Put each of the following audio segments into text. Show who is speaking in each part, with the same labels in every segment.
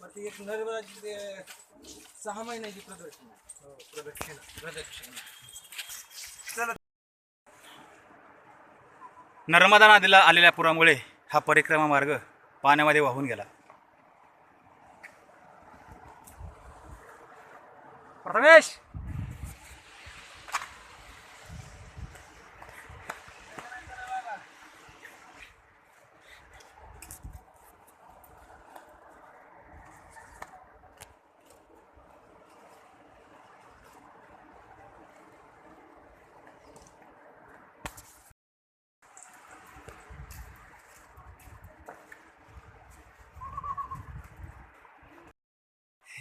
Speaker 1: वरती एक नर्मदाची ते सहा महिन्याची प्रदर्शन प्रदक्षिणा प्रदक्षिणा
Speaker 2: नर्मदा नदीला आलेल्या पुरामुळे हा परिक्रमा मार्ग पाण्यामध्ये वाहून गेला. प्रथमेश!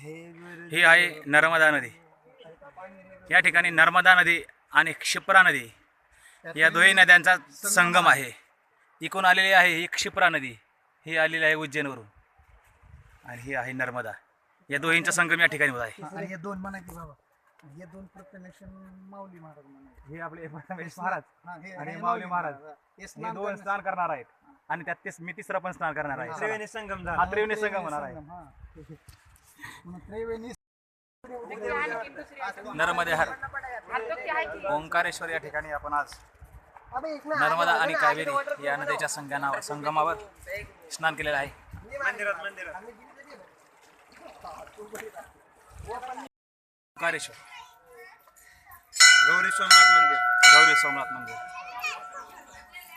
Speaker 2: ही आहे नर्मदा नदी. या ठिकाणी नर्मदा नदी आणि क्षिप्रा नदी या दोन्ही नद्यांचा संगम आहे. इकून आलेली आहे ही क्षिप्रा नदी. ही आलेली आहे उज्जैनवरून. आणि ही आहे नर्मदा. या दोन्हींचा संगम या ठिकाणी होत आहे.
Speaker 1: आणि हे दोन म्हणा की बाबा. हे दोन प्रकनेशन माऊली महाराज
Speaker 2: हे आपले महाराज. आणि माऊली महाराज.
Speaker 1: हे स्नान
Speaker 2: दोन स्नान करणार आहेत. आणि त्यात तेच मी तिसरं पण स्नान करणार आहे
Speaker 1: त्रिवेणी
Speaker 2: संगम त्रिवेणी संगम होणार आहे. नर्मदे हर. ओंकारेश्वर या ठिकाणी आपण आज नर्मदा आणि कावेरी या नदीच्या संगमावर संगमावर स्नान केलेलं आहे. ओंकारेश्वर.
Speaker 1: गौरी सोमनाथ मंदिर.
Speaker 2: गौरी सोमनाथ मंदिर.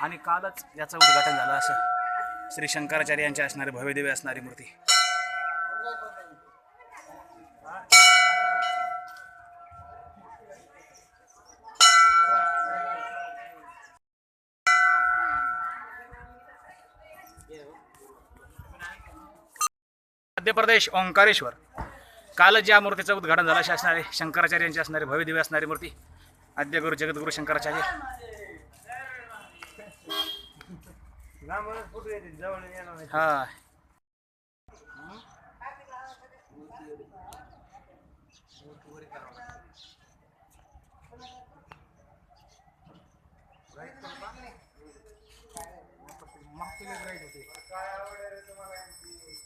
Speaker 2: आणि कालच याचं उद्घाटन झालं असं. श्री शंकराचार्य यांची असणारी भव्यदेवी असणारी मूर्ती. मध्य प्रदेश ओंकारेश्वर. कालच ज्या मूर्तीचं उद्घाटन झालं अशी असणारे शंकराचार्य यांची असणारी भव्यदिव्य असणारी मूर्ती आद्यगुरु जगद्गुरु शंकराचार्य. हा. आद्य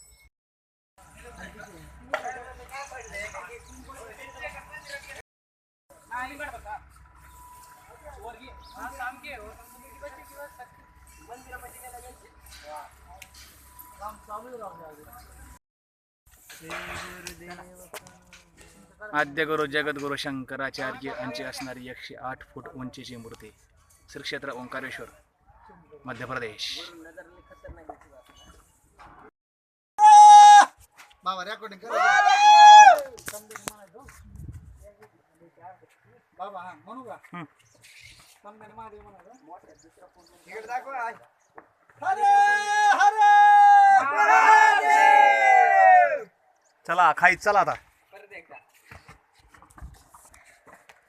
Speaker 2: आद्यगुरु जगद्गुरु शंकराचार्य यांची असणारी एकशे आठ फूट उंचीची मूर्ती श्री क्षेत्र ओंकारेश्वर मध्य प्रदेश.
Speaker 1: बाबा रेकॉर्डिंग कर. बाबा हा म्हणू का?
Speaker 2: हं.
Speaker 1: इकडे दाखव. हरे!
Speaker 2: चला खाई चला आता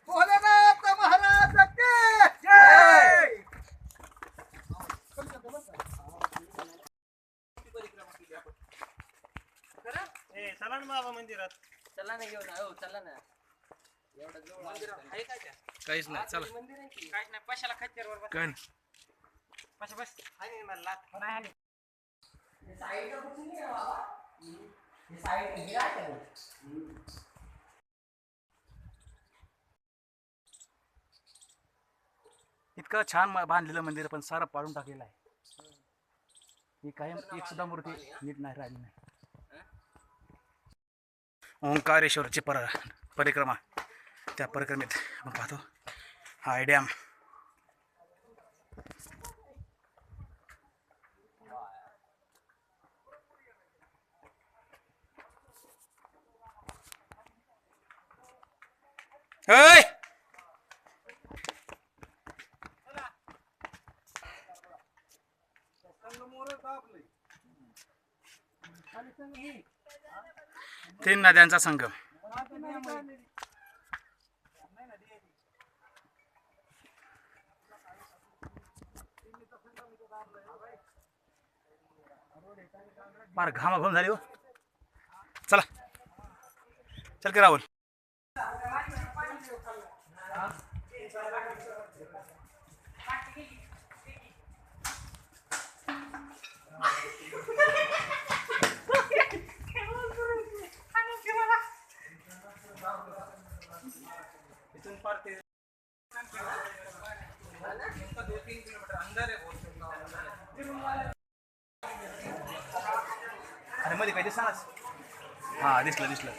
Speaker 1: भोलेनाथ महाराज की जय
Speaker 3: चला ना घेऊन हो चला ना एवढं जवळ आहे का त्या?
Speaker 2: काहीच नाही चला
Speaker 3: मंदिर आहे की? काय नाही पशाला बस.
Speaker 2: काय नाही.
Speaker 3: पशा बस आहे ना मला लाथ. नाही.
Speaker 2: इतकं छान म- बांधलेलं मंदिर पण सारं पाडून टाकलेलं आहे ही कायम एक सुद्धा मूर्ती नीट नाही राहिली नाही ओंकारेश्वरची पर परिक्रमा. त्या परिक्रमेत आपण पाहतो. हा डॅम. Ơi! तीन नद्यांचा संगम. फार घामाघूम झाली हो. चला. चल की राहुल. मध्ये काय दिसणार हा दिसलं दिसलं.